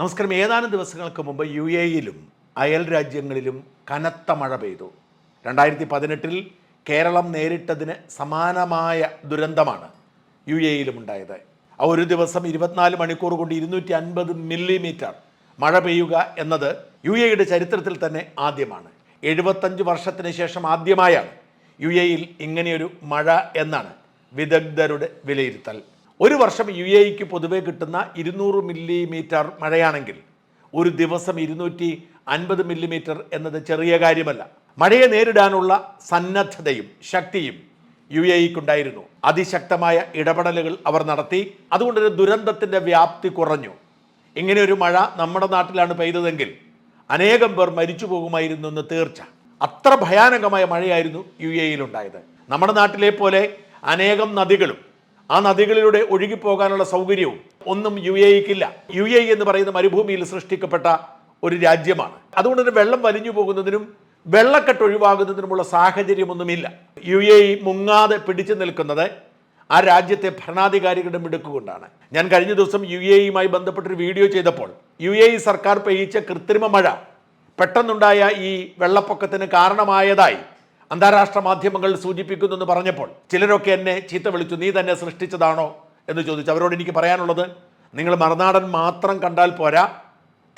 നമസ്കാരം. ഏതാനും ദിവസങ്ങൾക്ക് മുമ്പ് യു എയിലും അയൽ രാജ്യങ്ങളിലും കനത്ത മഴ പെയ്തു. രണ്ടായിരത്തി പതിനെട്ടിൽ കേരളം നേരിട്ടതിന് സമാനമായ ദുരന്തമാണ് യു എയിലും ഉണ്ടായത്. ആ ഒരു ദിവസം ഇരുപത്തിനാല് മണിക്കൂർ കൊണ്ട് ഇരുന്നൂറ്റി അൻപത് മില്ലിമീറ്റർ മഴ പെയ്യുക എന്നത് യു എയുടെ ചരിത്രത്തിൽ തന്നെ ആദ്യമാണ്. എഴുപത്തഞ്ച് വർഷത്തിന് ശേഷം ആദ്യമായാണ് യു എയിൽ ഇങ്ങനെയൊരു മഴ എന്നാണ് വിദഗ്ധരുടെ വിലയിരുത്തൽ. ഒരു വർഷം യു എക്ക് പൊതുവെ കിട്ടുന്ന ഇരുന്നൂറ് മില്ലിമീറ്റർ മഴയാണെങ്കിൽ ഒരു ദിവസം ഇരുന്നൂറ്റി അൻപത് മില്ലിമീറ്റർ എന്നത് ചെറിയ കാര്യമല്ല. മഴയെ നേരിടാനുള്ള സന്നദ്ധതയും ശക്തിയും യു എക്കുണ്ടായിരുന്നു അതിശക്തമായ ഇടപെടലുകൾ അവർ നടത്തി. അതുകൊണ്ടൊരു ദുരന്തത്തിന്റെ വ്യാപ്തി കുറഞ്ഞു. ഇങ്ങനെ ഒരു മഴ നമ്മുടെ നാട്ടിലാണ് പെയ്തതെങ്കിൽ അനേകം പേർ മരിച്ചു പോകുമായിരുന്നു എന്ന് തീർച്ച. അത്ര ഭയാനകമായ മഴയായിരുന്നു യു എയിലുണ്ടായത് നമ്മുടെ നാട്ടിലെ പോലെ അനേകം നദികളും ആ നദികളിലൂടെ ഒഴുകിപ്പോകാനുള്ള സൗകര്യവും ഒന്നും യു എക്കില്ല യു എ എന്ന് പറയുന്ന മരുഭൂമിയിൽ സൃഷ്ടിക്കപ്പെട്ട ഒരു രാജ്യമാണ്. അതുകൊണ്ട് തന്നെ വെള്ളം വലിഞ്ഞു പോകുന്നതിനും വെള്ളക്കെട്ട് ഒഴിവാകുന്നതിനുമുള്ള സാഹചര്യമൊന്നുമില്ല. യു എ മുങ്ങാതെ പിടിച്ചു നിൽക്കുന്നത് ആ രാജ്യത്തെ ഭരണാധികാരികളുടെ മിടുക്കുകൊണ്ടാണ്. ഞാൻ കഴിഞ്ഞ ദിവസം യു എ ഇയുമായി ബന്ധപ്പെട്ടൊരു വീഡിയോ ചെയ്തപ്പോൾ യു എ സർക്കാർ പെയ്യിച്ച കൃത്രിമ മഴ പെട്ടെന്നുണ്ടായ ഈ വെള്ളപ്പൊക്കത്തിന് കാരണമായതായി അന്താരാഷ്ട്ര മാധ്യമങ്ങൾ സൂചിപ്പിക്കുന്നു എന്ന് പറഞ്ഞപ്പോൾ ചിലരൊക്കെ എന്നെ ചീത്ത വിളിച്ചു നീ തന്നെ സൃഷ്ടിച്ചതാണോ? എന്ന് ചോദിച്ചു. അവരോട് എനിക്ക് പറയാനുള്ളത് നിങ്ങൾ മറുനാടൻ മാത്രം കണ്ടാൽ പോരാ.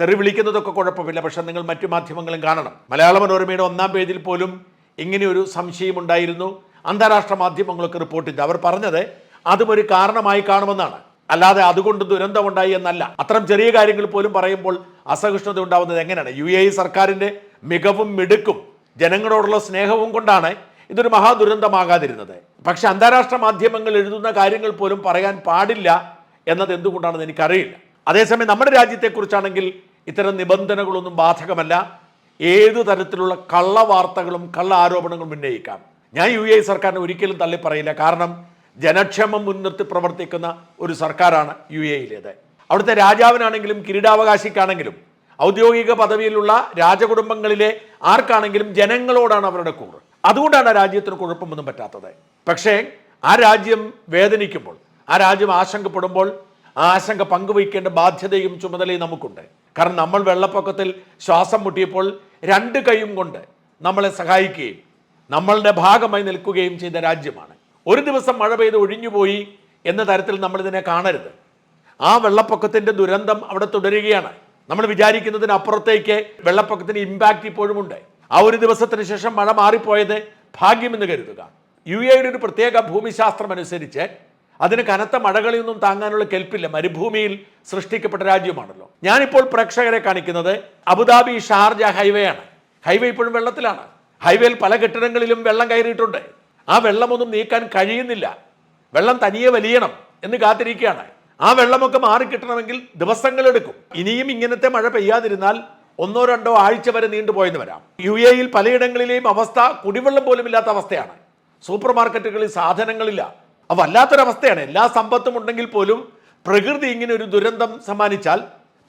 തെറി വിളിക്കുന്നതൊക്കെ കുഴപ്പമില്ല പക്ഷേ നിങ്ങൾ മറ്റു മാധ്യമങ്ങളും കാണണം. മലയാള മനോരമയുടെ ഒന്നാം പേജിൽ പോലും ഇങ്ങനെയൊരു സംശയമുണ്ടായിരുന്നു അന്താരാഷ്ട്ര മാധ്യമങ്ങളൊക്കെ റിപ്പോർട്ട് ചെയ്തു അവർ പറഞ്ഞത് അതും ഒരു കാരണമായി കാണുമെന്നാണ്. അല്ലാതെ അതുകൊണ്ട് ദുരന്തമുണ്ടായി എന്നല്ല. അത്തരം ചെറിയ കാര്യങ്ങൾ പോലും പറയുമ്പോൾ അസഹിഷ്ണുത ഉണ്ടാവുന്നത് എങ്ങനെയാണ്? യു എ സർക്കാരിന്റെ മികവും മിടുക്കും ജനങ്ങളോടുള്ള സ്നേഹവും കൊണ്ടാണ് ഇതൊരു മഹാദുരന്തമാകാതിരുന്നത്. പക്ഷെ അന്താരാഷ്ട്ര മാധ്യമങ്ങൾ എഴുതുന്ന കാര്യങ്ങൾ പോലും പറയാൻ പാടില്ല എന്നത് എന്തുകൊണ്ടാണെന്ന് എനിക്കറിയില്ല. അതേസമയം നമ്മുടെ രാജ്യത്തെക്കുറിച്ചാണെങ്കിൽ ഇത്തരം നിബന്ധനകളൊന്നും ബാധകമല്ല. ഏതു തരത്തിലുള്ള കള്ള വാർത്തകളും കള്ള ആരോപണങ്ങളും ഉന്നയിക്കാം. ഞാൻ യു എ സർക്കാരിനെ ഒരിക്കലും തള്ളി പറയില്ല. കാരണം ജനക്ഷേമം മുൻനിർത്തി പ്രവർത്തിക്കുന്ന ഒരു സർക്കാരാണ് യു എയിലേത് അവിടുത്തെ രാജാവിനാണെങ്കിലും കിരീടാവകാശിക്കാണെങ്കിലും ഔദ്യോഗിക പദവിയിലുള്ള രാജകുടുംബങ്ങളിലെ ആർക്കാണെങ്കിലും ജനങ്ങളോടാണ് അവരുടെ കൂറ്. അതുകൊണ്ടാണ് രാജ്യത്തിന് കുഴപ്പമൊന്നും പറ്റാത്തത്. പക്ഷേ ആ രാജ്യം വേദനിക്കുമ്പോൾ ആ രാജ്യം ആശങ്കപ്പെടുമ്പോൾ ആ ആശങ്ക പങ്കുവയ്ക്കേണ്ട ബാധ്യതയും ചുമതലയും നമുക്കുണ്ട്. കാരണം നമ്മൾ വെള്ളപ്പൊക്കത്തിൽ ശ്വാസം മുട്ടിയപ്പോൾ രണ്ട് കൈയും കൊണ്ട് നമ്മളെ സഹായിക്കുകയും നമ്മളുടെ ഭാഗമായി നിൽക്കുകയും ചെയ്ത രാജ്യമാണ്. ഒരു ദിവസം മഴ പെയ്ത് ഒഴിഞ്ഞുപോയി എന്ന തരത്തിൽ നമ്മളിതിനെ കാണരുത്. ആ വെള്ളപ്പൊക്കത്തിന്റെ ദുരന്തം അവിടെ തുടരുകയാണ്. നമ്മൾ വിചാരിക്കുന്നതിന് അപ്പുറത്തേക്ക് വെള്ളപ്പൊക്കത്തിന് ഇമ്പാക്റ്റ് ഇപ്പോഴുമുണ്ട് ആ ഒരു ദിവസത്തിന് ശേഷം മഴ മാറിപ്പോയത് ഭാഗ്യമെന്ന് കരുതുക. യു എയുടെ ഒരു പ്രത്യേക ഭൂമിശാസ്ത്രം അനുസരിച്ച് അതിന് കനത്ത മഴകളിയൊന്നും താങ്ങാനുള്ള കെൽപ്പില്ല. മരുഭൂമിയിൽ സൃഷ്ടിക്കപ്പെട്ട രാജ്യമാണല്ലോ. ഞാനിപ്പോൾ പ്രേക്ഷകരെ കാണിക്കുന്നത് അബുദാബി ഷാർജ ഹൈവേ ആണ്. ഹൈവേ ഇപ്പോഴും വെള്ളത്തിലാണ്. ഹൈവേയിൽ പല കെട്ടിടങ്ങളിലും വെള്ളം കയറിയിട്ടുണ്ട്. ആ വെള്ളമൊന്നും നീക്കാൻ കഴിയുന്നില്ല. വെള്ളം തനിയെ വലിയണം എന്ന് കാത്തിരിക്കുകയാണ്. ആ വെള്ളമൊക്കെ മാറിക്കിട്ടണമെങ്കിൽ ദിവസങ്ങളെടുക്കും ഇനിയും ഇങ്ങനത്തെ മഴ പെയ്യാതിരുന്നാൽ ഒന്നോ രണ്ടോ ആഴ്ച വരെ നീണ്ടുപോയെന്ന് വരാം. യു എയിൽ പലയിടങ്ങളിലെയും അവസ്ഥ കുടിവെള്ളം പോലും ഇല്ലാത്ത അവസ്ഥയാണ്. സൂപ്പർ മാർക്കറ്റുകളിൽ സാധനങ്ങളില്ല. അത് വല്ലാത്തൊരവസ്ഥയാണ്. എല്ലാ സമ്പത്തും ഉണ്ടെങ്കിൽ പോലും പ്രകൃതി ഇങ്ങനെ ഒരു ദുരന്തം സമ്മാനിച്ചാൽ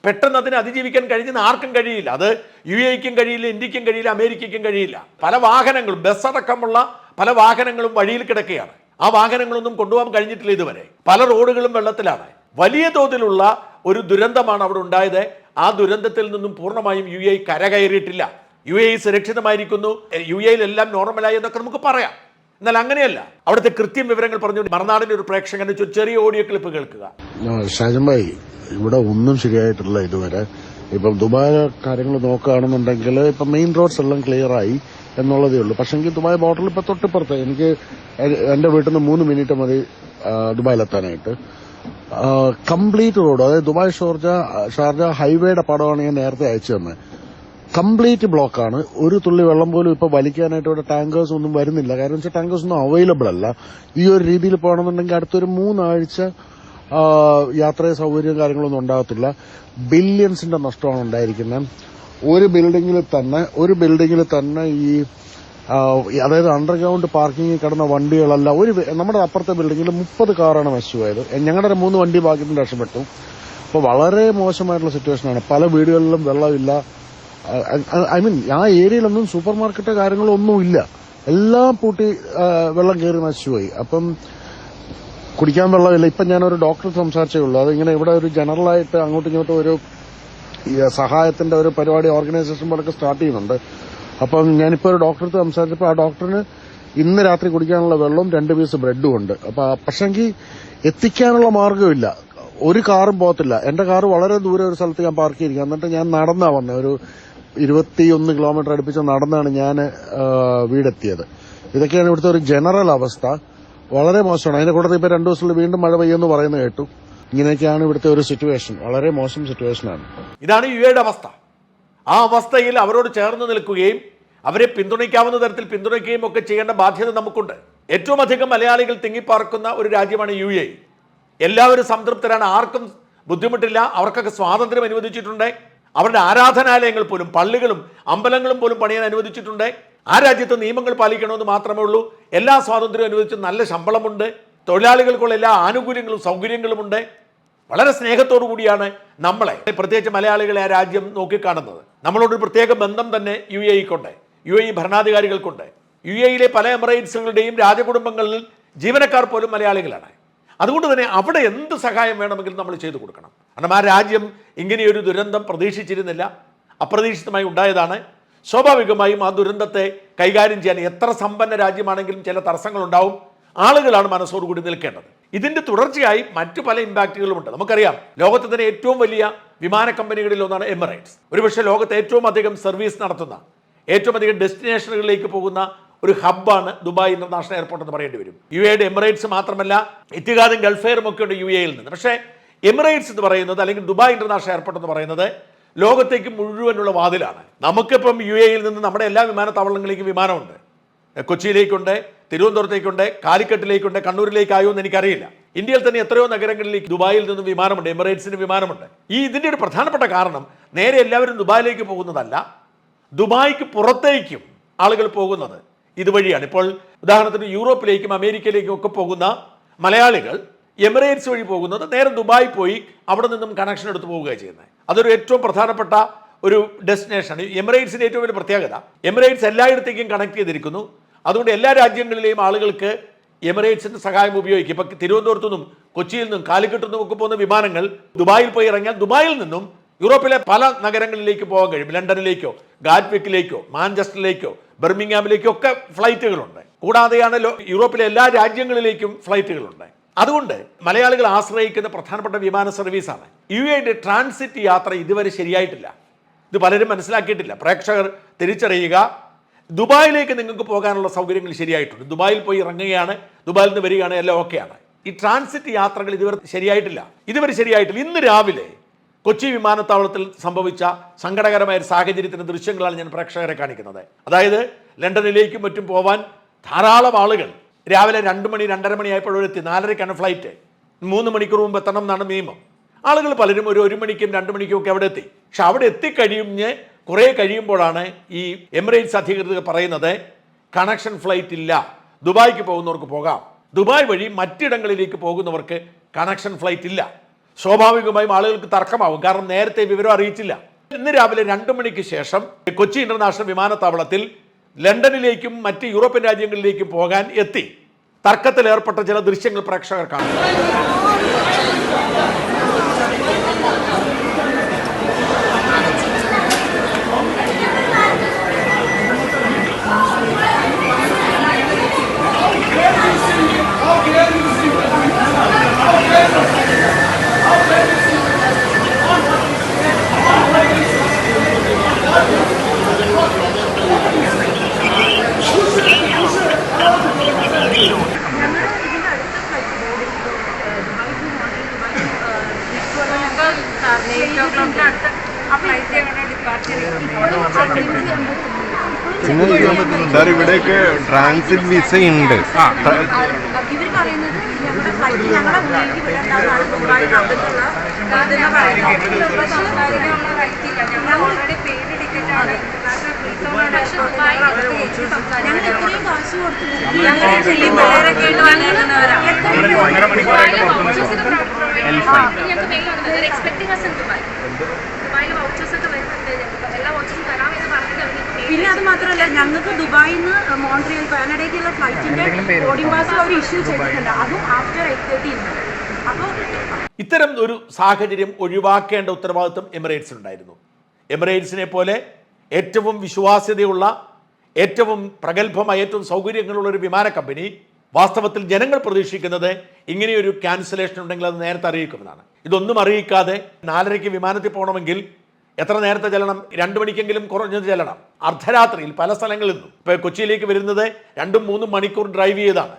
പെട്ടെന്ന് അതിനെ അതിജീവിക്കാൻ കഴിഞ്ഞെന്ന് ആർക്കും കഴിയില്ല. അത് യു എക്കും കഴിയില്ല ഇന്ത്യക്കും കഴിയില്ല അമേരിക്കയ്ക്കും കഴിയില്ല. പല വാഹനങ്ങളും ബസ് അടക്കമുള്ള പല വാഹനങ്ങളും വഴിയിൽ കിടക്കുകയാണ്. ആ വാഹനങ്ങളൊന്നും കൊണ്ടുപോകാൻ കഴിഞ്ഞിട്ടില്ല ഇതുവരെ. പല റോഡുകളും വെള്ളത്തിലാണ്. വലിയ തോതിലുള്ള ഒരു ദുരന്തമാണ് അവിടെ ഉണ്ടായത്. ആ ദുരന്തത്തിൽ നിന്നും പൂർണമായും യു എ കരകയറിയിട്ടില്ല. യു എ സുരക്ഷിതമായിരിക്കുന്നു. യു എയിൽ എല്ലാം നോർമലായി എന്നൊക്കെ നമുക്ക് പറയാം. എന്നാൽ അങ്ങനെയല്ല. അവിടുത്തെ കൃത്യം വിവരങ്ങൾ പറഞ്ഞു മറുനാടിന്റെ ഒരു പ്രേക്ഷകന്റെ ചെറിയ ഓഡിയോ ക്ലിപ്പ് കേൾക്കുക. ഷാജൻ ഇവിടെ ഒന്നും ശരിയായിട്ടില്ല ഇതുവരെ. ഇപ്പം ദുബായ് കാര്യങ്ങൾ നോക്കുകയാണെന്നുണ്ടെങ്കിൽ ഇപ്പം മെയിൻ റോഡ്സ് എല്ലാം ക്ലിയർ ആയി എന്നുള്ളതേ ഉള്ളൂ. പക്ഷെങ്കിൽ ദുബായ് ബോർഡറിൽ ഇപ്പൊ തൊട്ടിപ്പുറത്ത് എനിക്ക് എന്റെ വീട്ടിൽ നിന്ന് മൂന്ന് മിനിറ്റ് മതി ദുബായിലെത്താനായിട്ട്. കംപ്ലീറ്റ് റോഡ് അതായത് ദുബായ് ഷോർജ ഷാർജ ഹൈവേയുടെ പടമാണ് ഞാൻ നേരത്തെ അയച്ചു തന്നെ കംപ്ലീറ്റ് ബ്ലോക്കാണ് ഒരു തുള്ളി വെള്ളം പോലും ഇപ്പൊ വലിക്കാനായിട്ട് ഇവിടെ ടാങ്കേഴ്സ് ഒന്നും വരുന്നില്ല. കാരണം വെച്ചാൽ ടാങ്കേഴ്സ് ഒന്നും അവൈലബിൾ അല്ല. ഈ ഒരു രീതിയിൽ പോകണമെന്നുണ്ടെങ്കിൽ അടുത്തൊരു മൂന്നാഴ്ച യാത്രാ സൗകര്യവും കാര്യങ്ങളൊന്നും ഉണ്ടാകത്തില്ല. ബില്യൺസിന്റെ നഷ്ടമാണ് ഉണ്ടായിരിക്കുന്നത്. ഒരു ബിൽഡിങ്ങിൽ തന്നെ ഒരു ബിൽഡിങ്ങിൽ തന്നെ ഈ അതായത് അണ്ടർഗ്രൗണ്ട് പാർക്കിംഗിൽ കിടന്ന വണ്ടികളല്ല. ഒരു നമ്മുടെ അപ്പുറത്തെ ബിൽഡിങ്ങിൽ മുപ്പത് കാറാണ് നശിച്ചുപോയത് ഞങ്ങളുടെ മൂന്ന് വണ്ടി ഭാഗ്യത്തിന് രക്ഷപ്പെട്ടു. അപ്പോൾ വളരെ മോശമായിട്ടുള്ള സിറ്റുവേഷനാണ് പല വീടുകളിലും വെള്ളമില്ല. ഐ മീൻ ആ ഏരിയയിലൊന്നും സൂപ്പർ മാർക്കറ്റ് കാര്യങ്ങളൊന്നും ഇല്ല. എല്ലാം പൂട്ടി വെള്ളം കയറി നശിച്ചുപോയി അപ്പം കുടിക്കാൻ വെള്ളമില്ല. ഇപ്പം ഞാനൊരു ഡോക്ടർ സംസാരിച്ചേ ഉള്ളൂ. അതിങ്ങനെ ഇവിടെ ഒരു ജനറലായിട്ട് അങ്ങോട്ടും ഇങ്ങോട്ടും ഒരു സഹായത്തിന്റെ ഒരു പരിപാടി ഓർഗനൈസേഷൻ പോലൊക്കെ സ്റ്റാർട്ട് ചെയ്യുന്നുണ്ട്. അപ്പം ഞാനിപ്പോൾ ഒരു ഡോക്ടർക്ക് സംസാരിച്ചപ്പോൾ ആ ഡോക്ടറിന് ഇന്ന് രാത്രി കുടിക്കാനുള്ള വെള്ളവും രണ്ട് പീസ് ബ്രെഡും ഉണ്ട്. അപ്പൊ പക്ഷെങ്കിൽ എത്തിക്കാനുള്ള മാർഗമില്ല. ഒരു കാറും പോകത്തില്ല. എന്റെ കാർ വളരെ ദൂരെ ഒരു സ്ഥലത്ത് ഞാൻ പാർക്ക് ചെയ്തിരിക്കുക എന്നിട്ട് ഞാൻ നടന്നാ വന്നത് ഒരു ഇരുപത്തിയൊന്ന് കിലോമീറ്റർ അടുപ്പിച്ച് നടന്നാണ് ഞാൻ വീടെത്തിയത്. ഇതൊക്കെയാണ് ഇവിടുത്തെ ഒരു ജനറൽ അവസ്ഥ. വളരെ മോശമാണ്. അതിന്റെ കൂടെ ഇപ്പൊ രണ്ടു ദിവസത്തിൽ വീണ്ടും മഴ പെയ്യുമെന്ന് പറയുന്നത് കേട്ടു. ഇങ്ങനെയൊക്കെയാണ് ഇവിടുത്തെ ഒരു സിറ്റുവേഷൻ. വളരെ മോശം സിറ്റുവേഷനാണ്. ഇതാണ് യു എയുടെ അവസ്ഥ. ആ അവസ്ഥയിൽ അവരോട് ചേർന്ന് നിൽക്കുകയും അവരെ പിന്തുണയ്ക്കാവുന്ന തരത്തിൽ പിന്തുണയ്ക്കുകയും ഒക്കെ ചെയ്യേണ്ട ബാധ്യത നമുക്കുണ്ട്. ഏറ്റവും അധികം മലയാളികൾ തിങ്ങിപ്പാർക്കുന്ന ഒരു രാജ്യമാണ് യു എ. എല്ലാവരും സംതൃപ്തരാണ്. ആർക്കും ബുദ്ധിമുട്ടില്ല. അവർക്കൊക്കെ സ്വാതന്ത്ര്യം അനുവദിച്ചിട്ടുണ്ട്. അവരുടെ ആരാധനാലയങ്ങൾ പോലും പള്ളികളും അമ്പലങ്ങളും പോലും പണിയാൻ അനുവദിച്ചിട്ടുണ്ട്. ആ രാജ്യത്ത് നിയമങ്ങൾ പാലിക്കണമെന്ന് മാത്രമേ ഉള്ളൂ. എല്ലാ സ്വാതന്ത്ര്യവും അനുവദിച്ച് നല്ല ശമ്പളമുണ്ട്. തൊഴിലാളികൾക്കുള്ള എല്ലാ ആനുകൂല്യങ്ങളും സൗകര്യങ്ങളുമുണ്ട്. വളരെ സ്നേഹത്തോടു കൂടിയാണ് നമ്മളെ പ്രത്യേകിച്ച് മലയാളികളെ ആ രാജ്യം നോക്കിക്കാണുന്നത്. നമ്മളോടൊരു പ്രത്യേക ബന്ധം തന്നെ യു എ ഇക്കുണ്ട് യു എ ഭരണാധികാരികൾക്കുണ്ട്. യു എയിലെ പല എമിറേറ്റ്സുകളുടെയും രാജകുടുംബങ്ങളിൽ ജീവനക്കാർ പോലും മലയാളികളാണ്. അതുകൊണ്ട് തന്നെ അവിടെ എന്ത് സഹായം വേണമെങ്കിലും നമ്മൾ ചെയ്തു കൊടുക്കണം. കാരണം ആ രാജ്യം ഇങ്ങനെയൊരു ദുരന്തം പ്രതീക്ഷിച്ചിരുന്നില്ല അപ്രതീക്ഷിതമായി ഉണ്ടായതാണ്. സ്വാഭാവികമായും ആ ദുരന്തത്തെ കൈകാര്യം ചെയ്യാൻ എത്ര സമ്പന്ന രാജ്യമാണെങ്കിലും ചില തടസ്സങ്ങളുണ്ടാവും. ആളുകളാണ് മനസ്സോടുകൂടി നിൽക്കേണ്ടത്. ഇതിന്റെ തുടർച്ചയായി മറ്റു പല ഇമ്പാക്റ്റുകളുമുണ്ട് നമുക്കറിയാം ലോകത്തെ തന്നെ ഏറ്റവും വലിയ വിമാന കമ്പനികളിൽ ഒന്നാണ് എമിറേറ്റ്സ്. ഒരുപക്ഷെ ലോകത്ത് ഏറ്റവും അധികം സർവീസ് നടത്തുന്ന ഏറ്റവും അധികം ഡെസ്റ്റിനേഷനുകളിലേക്ക് പോകുന്ന ഒരു ഹബ്ബാണ് ദുബായ് ഇന്റർനാഷണൽ എയർപോർട്ട് എന്ന് പറയേണ്ടി വരും. യു എയുടെ എമിറേറ്റ്സ് മാത്രമല്ല ഇത്തിഹാദും ഗൾഫെയറും ഒക്കെ ഉണ്ട് യു എയിൽ നിന്ന്. പക്ഷേ എമിറേറ്റ്സ് എന്ന് പറയുന്നത് അല്ലെങ്കിൽ ദുബായ് ഇന്റർനാഷണൽ എയർപോർട്ട് എന്ന് പറയുന്നത് ലോകത്തേക്ക് മുഴുവനുള്ള വാതിലാണ്. നമുക്കിപ്പം യു എയിൽ നിന്ന് നമ്മുടെ എല്ലാ വിമാനത്താവളങ്ങളിലേക്കും വിമാനമുണ്ട്. കൊച്ചിയിലേക്കുണ്ട് തിരുവനന്തപുരത്തേക്കുണ്ട് കാലിക്കട്ടിലേക്കുണ്ട് കണ്ണൂരിലേക്കായോ എന്ന് എനിക്കറിയില്ല. ഇന്ത്യയിൽ തന്നെ എത്രയോ നഗരങ്ങളിലേക്ക് ദുബായിൽ നിന്നും വിമാനമുണ്ട് എമിറേറ്റ്സിന് വിമാനമുണ്ട്. ഈ ഇതിന്റെ ഒരു പ്രധാനപ്പെട്ട കാരണം നേരെ എല്ലാവരും ദുബായിലേക്ക് പോകുന്നതല്ല ദുബായിക്ക് പുറത്തേക്കും ആളുകൾ പോകുന്നത് ഇതുവഴിയാണ്. ഇപ്പോൾ ഉദാഹരണത്തിന് യൂറോപ്പിലേക്കും അമേരിക്കയിലേക്കും ഒക്കെ പോകുന്ന മലയാളികൾ എമിറേറ്റ്സ് വഴി പോകുന്നത് നേരെ ദുബായ് പോയി അവിടെ നിന്നും കണക്ഷൻ എടുത്ത് പോവുകയാണ് ചെയ്യുന്നത്. അതൊരു ഏറ്റവും പ്രധാനപ്പെട്ട ഒരു ഡെസ്റ്റിനേഷനാണ് എമിറേറ്റ്സിന്റെ ഏറ്റവും വലിയ പ്രത്യേകത എമിറേറ്റ്സ് എല്ലായിടത്തേക്കും കണക്ട് ചെയ്തിരിക്കുന്നു. അതുകൊണ്ട് എല്ലാ രാജ്യങ്ങളിലെയും ആളുകൾക്ക് എമിറേറ്റ്സിന്റെ സഹായം ഉപയോഗിക്കും. ഇപ്പൊ തിരുവനന്തപുരത്തു നിന്നും കൊച്ചിയിൽ നിന്നും കാലിക്കറ്റ് നിന്നും ഒക്കെ പോകുന്ന വിമാനങ്ങൾ ദുബായിൽ പോയി ഇറങ്ങിയാൽ ദുബായിൽ നിന്നും യൂറോപ്പിലെ പല നഗരങ്ങളിലേക്ക് പോകാൻ കഴിയും. ലണ്ടനിലേക്കോ ഗാറ്റ്വിക്കിലേക്കോ മാഞ്ചസ്റ്ററിലേക്കോ ബെർമിംഗാമിലേക്കോ ഒക്കെ ഫ്ലൈറ്റുകളുണ്ട്. കൂടാതെയാണ് യൂറോപ്പിലെ എല്ലാ രാജ്യങ്ങളിലേക്കും ഫ്ലൈറ്റുകളുണ്ട്. അതുകൊണ്ട് മലയാളികൾ ആശ്രയിക്കുന്ന പ്രധാനപ്പെട്ട വിമാന സർവീസാണ്. യു എയുടെ ട്രാൻസിറ്റ് യാത്ര ഇതുവരെ ശരിയായിട്ടില്ല. ഇത് പലരും മനസ്സിലാക്കിയിട്ടില്ല. പ്രേക്ഷകർ തിരിച്ചറിയുക ദുബായിലേക്ക് നിങ്ങൾക്ക് പോകാനുള്ള സൗകര്യങ്ങൾ ശരിയായിട്ടുണ്ട്. ദുബായിൽ പോയി ഇറങ്ങുകയാണ് ദുബായിൽ നിന്ന് വരികയാണ് എല്ലാം ഓക്കെയാണ്. ഈ ട്രാൻസിറ്റ് യാത്രകൾ ഇതുവരെ ശരിയായിട്ടില്ല. ഇതുവരെ ശരിയായിട്ടില്ല. ഇന്ന് രാവിലെ കൊച്ചി വിമാനത്താവളത്തിൽ സംഭവിച്ച സങ്കടകരമായ ഒരു സാഹചര്യത്തിന്റെ ദൃശ്യങ്ങളാണ് ഞാൻ പ്രേക്ഷകരെ കാണിക്കുന്നത്. അതായത് ലണ്ടനിലേക്കും മറ്റും പോവാൻ ധാരാളം ആളുകൾ രാവിലെ രണ്ട് മണി രണ്ടര മണിയായപ്പോഴെത്തി നാലരയ്ക്കാണ് ഫ്ലൈറ്റ് മൂന്ന് മണിക്കൂർ മുമ്പ് എത്തണം എന്നാണ് നിയമം. ആളുകൾ പലരും ഒരു ഒരു മണിക്കും രണ്ട് മണിക്കും ഒക്കെ അവിടെ എത്തി. പക്ഷെ അവിടെ എത്തിക്കഴിഞ്ഞ് കുറേ കഴിയുമ്പോഴാണ് ഈ എമിറേറ്റ്സ് അധികൃതർ പറയുന്നത് കണക്ഷൻ ഫ്ലൈറ്റ് ഇല്ല. ദുബായ്ക്ക് പോകുന്നവർക്ക് പോകാം. ദുബായ് വഴി മറ്റിടങ്ങളിലേക്ക് പോകുന്നവർക്ക് കണക്ഷൻ ഫ്ലൈറ്റ് ഇല്ല. സ്വാഭാവികമായും ആളുകൾക്ക് തർക്കമാവും. കാരണം നേരത്തെ വിവരം അറിയിച്ചില്ല. ഇന്ന് രാവിലെ രണ്ട് മണിക്ക് ശേഷം കൊച്ചി ഇന്റർനാഷണൽ വിമാനത്താവളത്തിൽ ലണ്ടനിലേക്കും മറ്റ് യൂറോപ്യൻ രാജ്യങ്ങളിലേക്കും പോകാൻ എത്തി. തർക്കത്തിൽ ഏർപ്പെട്ട ചില ദൃശ്യങ്ങൾ പ്രേക്ഷകർ കാണും. സാർ ഇവിടെയൊക്കെ ട്രാൻസിറ്റ് വിസ ഉണ്ട്. പറയുന്നത് ഞങ്ങളുടെ ഫ്ലൈറ്റ് ഞങ്ങളുടെ പിന്നെ അത് മാത്രമല്ല ഞങ്ങൾക്ക് ദുബായിൽ നിന്ന് മോൺട്രിയൽ കാനഡയ്ക്കുള്ള ഫ്ലൈറ്റിന്റെ ബോർഡിംഗ് പാസ് അവർ ഇഷ്യൂ ചെയ്തിട്ടുണ്ട്. അതും ആഫ്റ്റർ എയ്റ്റ് തേർട്ടി അപ്പോൾ ഇത്തരം ഒരു സാഹചര്യം ഒഴിവാക്കേണ്ട ഉത്തരവാദിത്വം എമിറേറ്റ്സിനുണ്ടായിരുന്നു. എമിറേറ്റ്സിനെ പോലെ ഏറ്റവും വിശ്വാസ്യതയുള്ള ഏറ്റവും പ്രഗത്ഭമായ ഏറ്റവും സൗകര്യങ്ങളുള്ള ഒരു വിമാന കമ്പനി വാസ്തവത്തിൽ ജനങ്ങൾ പ്രതീക്ഷിക്കുന്നത് ഇങ്ങനെയൊരു ക്യാൻസലേഷൻ ഉണ്ടെങ്കിൽ അത് നേരത്തെ അറിയിക്കുമെന്നാണ്. ഇതൊന്നും അറിയിക്കാതെ നാലരയ്ക്ക് വിമാനത്തിൽ പോകണമെങ്കിൽ എത്ര നേരത്തെ ചെല്ലണം? രണ്ട് മണിക്കെങ്കിലും കുറഞ്ഞത് ചെല്ലണം. അർദ്ധരാത്രിയിൽ പല സ്ഥലങ്ങളിൽ നിന്നും. ഇപ്പോൾ കൊച്ചിയിലേക്ക് വരുന്നത് രണ്ടും മൂന്നും മണിക്കൂർ ഡ്രൈവ് ചെയ്താണ്.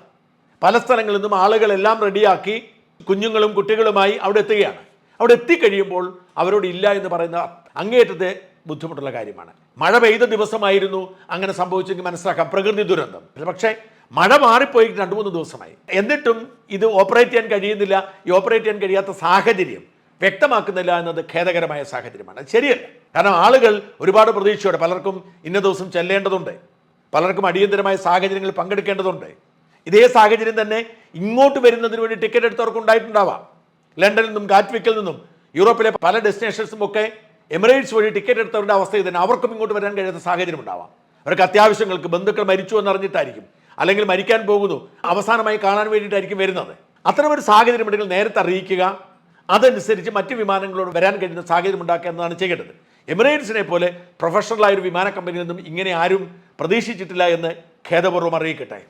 പല സ്ഥലങ്ങളിൽ നിന്നും ആളുകളെല്ലാം റെഡിയാക്കി കുഞ്ഞുങ്ങളും കുട്ടികളുമായി അവിടെ എത്തുകയാണ്. അവിടെ എത്തിക്കഴിയുമ്പോൾ അവരോട് ഇല്ല എന്ന് പറയുന്ന അങ്ങേയറ്റത്തെ ബുദ്ധിമുട്ടുള്ള കാര്യമാണ്. മഴ പെയ്ത ദിവസമായിരുന്നു അങ്ങനെ സംഭവിച്ചെങ്കിൽ മനസ്സിലാക്കാം പ്രകൃതി ദുരന്തം. പക്ഷേ മഴ മാറിപ്പോയി രണ്ട് മൂന്ന് ദിവസമായി. എന്നിട്ടും ഇത് ഓപ്പറേറ്റ് ചെയ്യാൻ കഴിയുന്നില്ല. ഈ ഓപ്പറേറ്റ് ചെയ്യാൻ കഴിയാത്ത സാഹചര്യം വ്യക്തമാക്കുന്നില്ല എന്നത് ഖേദകരമായ സാഹചര്യമാണ്. ശരിയല്ല. കാരണം ആളുകൾ ഒരുപാട് പ്രതീക്ഷയോടെ പലർക്കും ഇന്ന ദിവസം ചെല്ലേണ്ടതുണ്ട്. പലർക്കും അടിയന്തരമായ സാഹചര്യങ്ങളിൽ പങ്കെടുക്കേണ്ടതുണ്ട്. ഇതേ സാഹചര്യം തന്നെ ഇങ്ങോട്ട് വരുന്നതിന് വേണ്ടി ടിക്കറ്റ് എടുത്തവർക്ക് ഉണ്ടായിട്ടുണ്ടാവാം ലണ്ടനിൽ നിന്നും ഗാറ്റ്വിക്കിൽ നിന്നും യൂറോപ്പിലെ പല ഡെസ്റ്റിനേഷൻസും ഒക്കെ എമിറേറ്റ്സ് വഴി ടിക്കറ്റ് എടുത്തവരുടെ അവസ്ഥ ഇതന്നെ. അവർക്കും ഇങ്ങോട്ട് വരാൻ കഴിയാത്ത സാഹചര്യം ഉണ്ടാവാം. അവർക്ക് അത്യാവശ്യങ്ങൾക്ക് ബന്ധുക്കൾ മരിച്ചു എന്നറിഞ്ഞിട്ടായിരിക്കും. അല്ലെങ്കിൽ മരിക്കാൻ പോകുന്നു. അവസാനമായി കാണാൻ വേണ്ടിയിട്ടായിരിക്കും വരുന്നത്. അത്തരമൊരു സാഹചര്യം ഉണ്ടെങ്കിൽ നേരത്തെ അറിയിക്കുക. അതനുസരിച്ച് മറ്റ് വിമാനങ്ങളോട് വരാൻ കഴിയുന്ന സാഹചര്യം ഉണ്ടാക്കുക എന്നതാണ് ചെയ്യേണ്ടത്. എമിറേറ്റ്സിനെ പോലെ പ്രൊഫഷണലായ ഒരു വിമാന കമ്പനിയിൽ നിന്നും ഇങ്ങനെ ആരും പ്രതീക്ഷിച്ചിട്ടില്ല എന്ന് ഖേദപൂർവം അറിയിക്കട്ടെ.